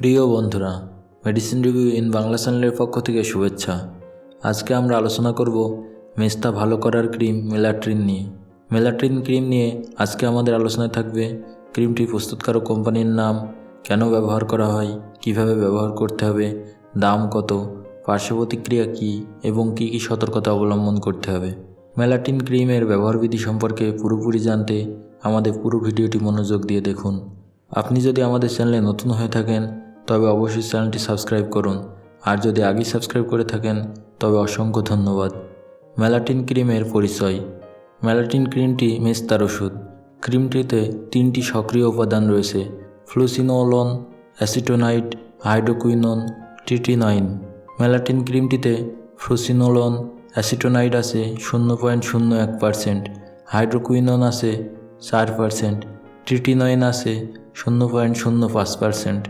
প্রিয় বন্ধুরা medicine review in Bangla চ্যানেলের পক্ষ থেকে শুভেচ্ছা। আজকে আমরা আলোচনা করব মেস্তা ভালো করার ক্রিম মেলাট্রিন নিয়ে। মেলাট্রিন ক্রিম নিয়ে আজকে আমাদের আলোচনায় থাকবে ক্রিমটি প্রস্তুতকারক কোম্পানির নাম, কেন ব্যবহার করা হয়, কীভাবে ব্যবহার করতে হবে, দাম কত পার্শ্ব প্রতিক্রিয়া কী, এবং কী কী সতর্কতা অবলম্বন করতে হবে। মেলাটিন ক্রিমের ব্যবহারবিধি সম্পর্কে পুরোপুরি জানতে আমাদের পুরো ভিডিওটি মনোযোগ দিয়ে দেখুন। আপনি যদি আমাদের চ্যানেলে নতুন হয়ে থাকেন তবে অবশ্যই চ্যানেলটি সাবস্ক্রাইব করুন। আর যদি আগেই সাবস্ক্রাইব করে থাকেন, তবে অসংখ্য ধন্যবাদ। ম্যালাটিন ক্রিমের পরিচয়। ম্যালাটিন ক্রিমটি মেস্তার ওষুধ। ক্রিমটিতে তিনটি সক্রিয় উপাদান রয়েছে ফ্লুসিনোলন অ্যাসিটোনাইট, হাইড্রোকুইনন, টিটিনাইন। ম্যালাটিন ক্রিমটিতে ফ্লুসিনোলন অ্যাসিটোনাইট আছে শূন্য পয়েন্ট শূন্য এক পার্সেন্ট, হাইড্রোকুইনন আছে চার পার্সেন্ট ট্রিটিনয়েন আছে শূন্য পয়েন্ট শূন্য পাঁচ পার্সেন্ট।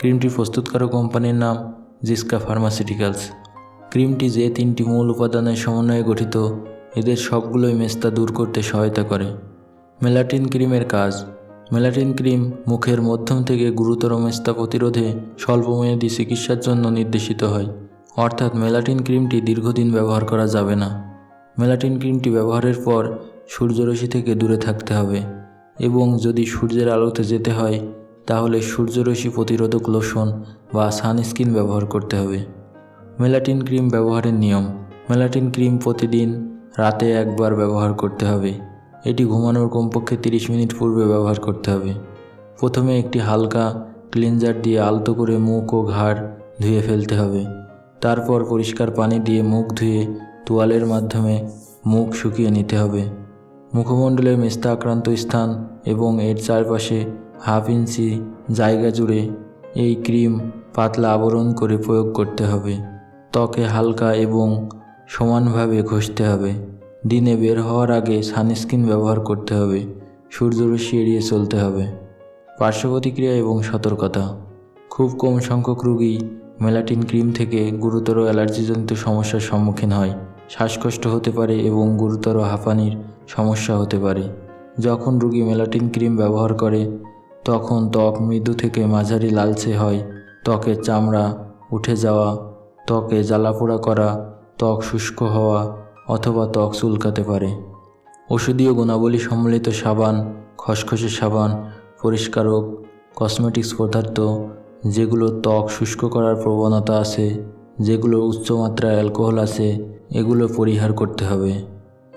ক্রিমটি প্রস্তুতকারক কোম্পানির নাম জিসকা ফার্মাসিউটিক্যালস। ক্রিমটি যে তিনটি মূল উপাদানের সমন্বয়ে গঠিত, এদের সবগুলোই মেস্তা দূর করতে সহায়তা করে। মেলাটিন ক্রিমের কাজ। মেলাটিন ক্রিম মুখের মধ্যম থেকে গুরুতর মেস্তা প্রতিরোধে স্বল্পমেয়াদী চিকিৎসার জন্য নির্দেশিত হয়। অর্থাৎ মেলাটিন ক্রিমটি দীর্ঘদিন ব্যবহার করা যাবে না। মেলাটিন ক্রিমটি ব্যবহারের পর সূর্যরশ্মি থেকে দূরে থাকতে হবে এবং যদি সূর্যের আলোতে যেতে হয় তাহলে সূর্যরশ্মি প্রতিরোধক লোশন বা সানস্ক্রিন ব্যবহার করতে হবে। মেলাটিন ক্রিম ব্যবহারের নিয়ম। মেলাটিন ক্রিম প্রতিদিন রাতে একবার ব্যবহার করতে হবে। এটি ঘুমানোর কমপক্ষে 30 মিনিট পূর্বে ব্যবহার করতে হবে। প্রথমে একটি হালকা ক্লিনজার দিয়ে আলতো করে মুখ ও ঘাড় ধুয়ে ফেলতে হবে। তারপর পরিষ্কার পানি দিয়ে মুখ ধুয়ে তোয়ালের মাধ্যমে মুখ শুকিয়ে নিতে হবে। মুখমণ্ডলের মেস্তা আক্রান্ত স্থান এবং এর চারপাশে হাফ ইঞ্চি জায়গা জুড়ে এই ক্রিম পাতলা আবরণ করে প্রয়োগ করতে হবে। ত্বকে হালকা এবং সমানভাবে ঘষতে হবে। দিনে বের হওয়ার আগে সানস্ক্রিন ব্যবহার করতে হবে। সূর্যরশ্মি এড়িয়ে চলতে হবে। পার্শ্ব প্রতিক্রিয়া এবং সতর্কতা। খুব কম সংখ্যক রোগী মেলাটিন ক্রিম থেকে গুরুতর অ্যালার্জিজনিত সমস্যার সম্মুখীন হয়। শ্বাসকষ্ট হতে পারে এবং গুরুতর হাঁপানির সমস্যা হতে পারে। যখন রোগী মেলাটিন ক্রিম ব্যবহার করে তখন ত্বক মৃদু থেকে মাঝারি লালচে হয়। ত্বকের চামড়া উঠে যাওয়া, ত্বকে জ্বালাপোড়া করা, ত্বক শুষ্ক হওয়া অথবা ত্বক চুলকাতে পারে। ওষুধীয় গুণাবলী সম্মিলিত সাবান, খসখসে সাবান পরিষ্কারক কসমেটিক্স পদার্থ, যেগুলো ত্বক শুষ্ক করার প্রবণতা আছে, যেগুলো উচ্চমাত্রায় অ্যালকোহল আছে, এগুলো পরিহার করতে হবে।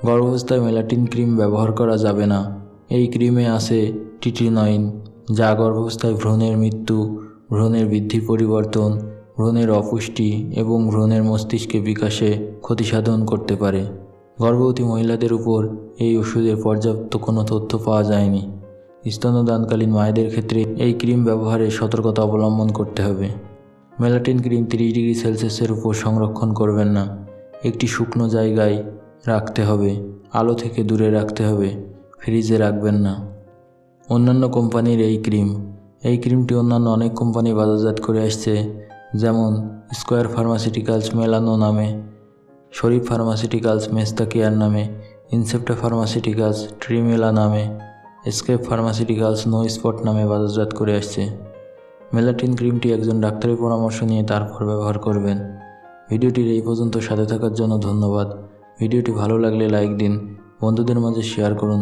গর্ভাবস্থায় মেলাটিন ক্রিম ব্যবহার করা যাবে না। এই ক্রিমে আছে টিটিনয়েন যা গর্ভাবস্থায় ভ্রূণের মৃত্যু, ভ্রূণের বৃদ্ধি পরিবর্তন, ভ্রূণের অপুষ্টি এবং ভ্রূণের মস্তিষ্কে বিকাশে ক্ষতিসাধন করতে পারে। গর্ভবতী মহিলাদের উপর এই ওষুধের পর্যাপ্ত কোনো তথ্য পাওয়া যায়নি। স্তনদানকালীন মায়েদের ক্ষেত্রে এই ক্রিম ব্যবহারে সতর্কতা অবলম্বন করতে হবে। মেলাটিন ক্রিম তিরিশ ডিগ্রি সেলসিয়াসের উপর সংরক্ষণ করবেন না। একটি শুকনো জায়গায় রাখতে হবে, আলো থেকে দূরে রাখতে হবে, ফ্রিজে রাখবেন না। অন্যান্য কোম্পানির এই ক্রিম। এই ক্রিমটি অন্যান্য অনেক কোম্পানি বাজারজাত করে আসছে, যেমন স্কোয়ার ফার্মাসিউটিক্যালস মেলানো নামে, শরীফ ফার্মাসিউটিক্যালস মেস্তা কেয়ার নামে, ইনসেপ্টা ফার্মাসিউটিক্যালস ট্রিমেলা নামে, এসকেপ ফার্মাসিউটিক্যালস নো স্পট নামে বাজারজাত করে আসছে। মেলাটিন ক্রিমটি একজন ডাক্তারের পরামর্শ নিয়ে তারপর ব্যবহার করবেন। ভিডিওটির এই পর্যন্ত সাথে থাকার জন্য ধন্যবাদ। ভিডিওটি ভালো লাগলে লাইক দিন, বন্ধুদের মাঝে শেয়ার করুন